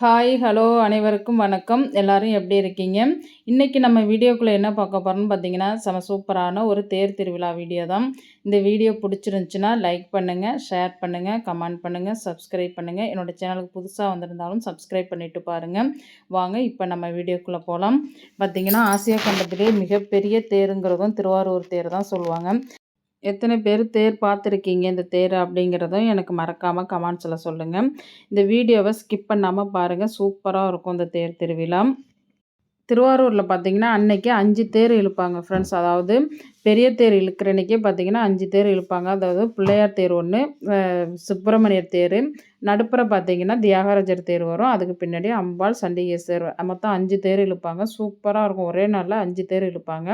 Hi hello அனைவருக்கும் வணக்கம். எல்லோரும் எப்படி இருக்கீங்க? இன்றைக்கி நம்ம வீடியோக்குள்ளே என்ன பார்க்க போகிறோம்னு பார்த்தீங்கன்னா செம சூப்பரான ஒரு தேர் திருவிழா வீடியோ தான். இந்த வீடியோ பிடிச்சிருந்துச்சின்னா லைக் பண்ணுங்கள் ஷேர் பண்ணுங்கள் கமெண்ட் பண்ணுங்கள் சப்ஸ்கிரைப் பண்ணுங்கள் என்னோடய சேனலுக்கு புதுசாக வந்திருந்தாலும் சப்ஸ்கிரைப் பண்ணிவிட்டு பாருங்கள் வாங்க இப்போ நம்ம வீடியோக்குள்ளே போகலாம் பார்த்திங்கன்னா ஆசியா கண்டத்திலே மிகப்பெரிய தேருங்கிறதும் திருவாரூர் தேர் தான் சொல்லுவாங்க. எத்தனை பேர் தேர் பார்த்துருக்கீங்க இந்த தேர் அப்படிங்கிறதும் எனக்கு மறக்காமல் கமெண்ட்ஸில் சொல்லுங்கள் இந்த வீடியோவை ஸ்கிப் பண்ணாமல் பாருங்கள் சூப்பராக இருக்கும் இந்த தேர் திருவிழா. திருவாரூரில் பார்த்தீங்கன்னா அன்னைக்கு அஞ்சு தேர் இழுப்பாங்க ஃப்ரெண்ட்ஸ் அதாவது பெரிய தேர் இழுக்கிற அன்றைக்கே பார்த்தீங்கன்னா அஞ்சு தேர் இழுப்பாங்க. அதாவது பிள்ளையார் தேர் ஒன்று சுப்பிரமணியர் தேர் நடுப்புற பார்த்தீங்கன்னா தியாகராஜர் தேர் வரும். அதுக்கு பின்னாடி அம்பாள் சண்டிகேஸ்வர் மொத்தம் அஞ்சு தேர் இழுப்பாங்க. சூப்பராக இருக்கும். ஒரே நாளில் அஞ்சு தேர் இழுப்பாங்க.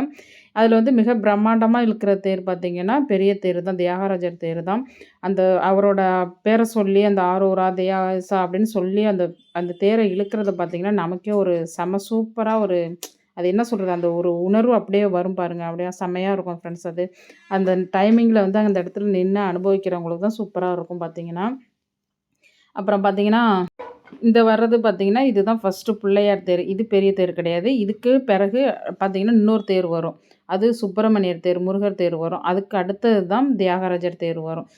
அதில் வந்து மிக பிரம்மாண்டமாக இழுக்கிற தேர் பார்த்திங்கன்னா பெரிய தேர் தான் தியாகராஜர் தேர் தான். அந்த அவரோட பேரை சொல்லி அந்த ஆரூரா தியாசா அப்படின்னு சொல்லி அந்த அந்த தேரை இழுக்கிறத பார்த்திங்கன்னா நமக்கே ஒரு செம சூப்பராக ஒரு அது என்ன சொல்கிறது அந்த ஒரு உணர்வு அப்படியே வரும் பாருங்கள் அப்படியே செம்மையாக இருக்கும் ஃப்ரெண்ட்ஸ் அது அந்த டைமிங்கில் வந்து அந்த இடத்துல நின்று அனுபவிக்கிறவங்களுக்கு தான் சூப்பராக இருக்கும் பார்த்தீங்கன்னா அப்புறம் பார்த்தீங்கன்னா இந்த வர்றது பார்த்திங்கன்னா இதுதான் ஃபஸ்ட்டு பிள்ளையார் தேர். இது பெரிய தேர் கிடையாது. இதுக்கு பிறகு பார்த்திங்கன்னா இன்னொரு தேர் வரும். அது சுப்பிரமணியர் தேர் முருகர் தேர் வரும். அதுக்கு அடுத்தது தான் தியாகராஜர் தேர் வரும்.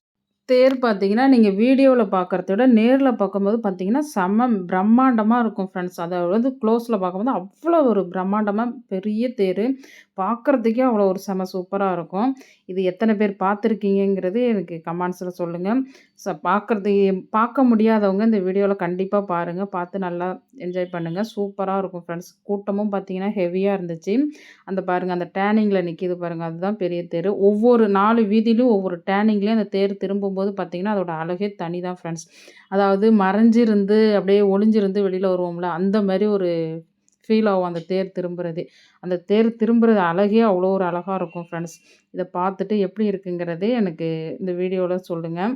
தேர் பார்த்தீங்கன்னா நீங்கள் வீடியோவில் பார்க்குறத விட நேரில் பார்க்கும்போது பார்த்தீங்கன்னா செம்ம பிரம்மாண்டமாக இருக்கும் ஃப்ரெண்ட்ஸ் அதை வந்து க்ளோஸில் பார்க்கும்போது அவ்வளோ ஒரு பிரம்மாண்டமாக பெரிய தேர். பார்க்குறதுக்கே அவ்வளோ ஒரு செம சூப்பராக இருக்கும். இது எத்தனை பேர் பார்த்துருக்கீங்கிறது எனக்கு கமெண்ட்ஸில் சொல்லுங்கள் ஸோ பார்க்குறது பார்க்க முடியாதவங்க இந்த வீடியோவில் கண்டிப்பாக பாருங்கள் பார்த்து நல்லா என்ஜாய் பண்ணுங்கள் சூப்பராக இருக்கும் ஃப்ரெண்ட்ஸ் கூட்டமும் பார்த்தீங்கன்னா ஹெவியாக இருந்துச்சு. அந்த பாருங்கள் அந்த டேனிங்கில் நிற்கிது பாருங்கள் அதுதான் பெரிய தேர். ஒவ்வொரு நாலு வீதியிலும் ஒவ்வொரு டேனிங்லேயும் அந்த தேர் போது பார்த்திங்கன்னா அதோட அழகே தனி தான் ஃப்ரெண்ட்ஸ் அதாவது மறைஞ்சிருந்து அப்படியே ஒளிஞ்சிருந்து வெளியில் வருவோம்ல அந்த மாதிரி ஒரு ஃபீல் ஆகும் அந்த தேர் திரும்புறது. அந்த தேர் திரும்புறது அழகே அவ்வளோ ஒரு அழகாக இருக்கும் ஃப்ரெண்ட்ஸ் இதை பார்த்துட்டு எப்படி இருக்குங்கிறதே எனக்கு இந்த வீடியோவில் சொல்லுங்கள்